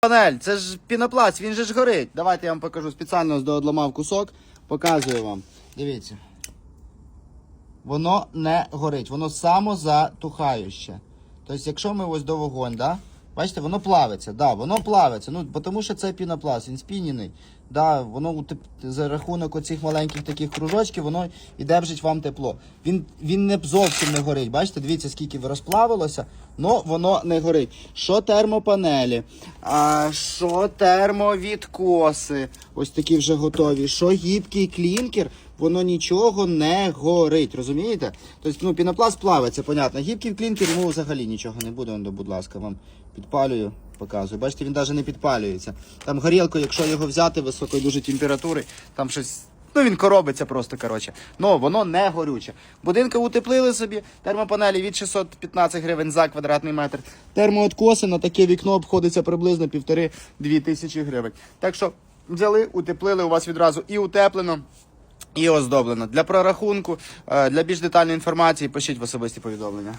Панель, це ж пінопласт, він же ж горить. Давайте я вам покажу спеціально доодламав кусок, показую вам. Дивіться. Воно не горить, воно самозатухаюче. Тобто, якщо ми ось до вогонь, да? бачите, воно плавиться, да, воно плавиться. Ну, тому що це пінопласт, він спінений. Да, воно за рахунок оцих маленьких таких кружочків, воно і держить вам тепло. Він, він не зовсім не горить. Бачите, дивіться, скільки розплавилося, але воно не горить. Що термопанелі, а, що термовідкоси, ось такі вже готові. Що гібкий клінкер, воно нічого не горить, розумієте? Тобто, ну, пінопласт плавиться, понятно. Гібкий клінкер, йому взагалі нічого не буде. Он, будь ласка, вам підпалюю, показую. Бачите, він навіть не підпалюється. Там горілку, якщо його взяти високої дуже температури, там щось. Ну, він коробиться просто, коротше. Ну, воно не горюче. Будинки утеплили собі, термопанелі від 615 гривень за квадратний метр. Термооткоси на таке вікно обходиться приблизно півтори-дві тисячі гривень. Так що взяли, утеплили, у вас відразу і утеплено, і оздоблено. Для прорахунку, е, для більш детальної інформації пишіть в особисті повідомлення.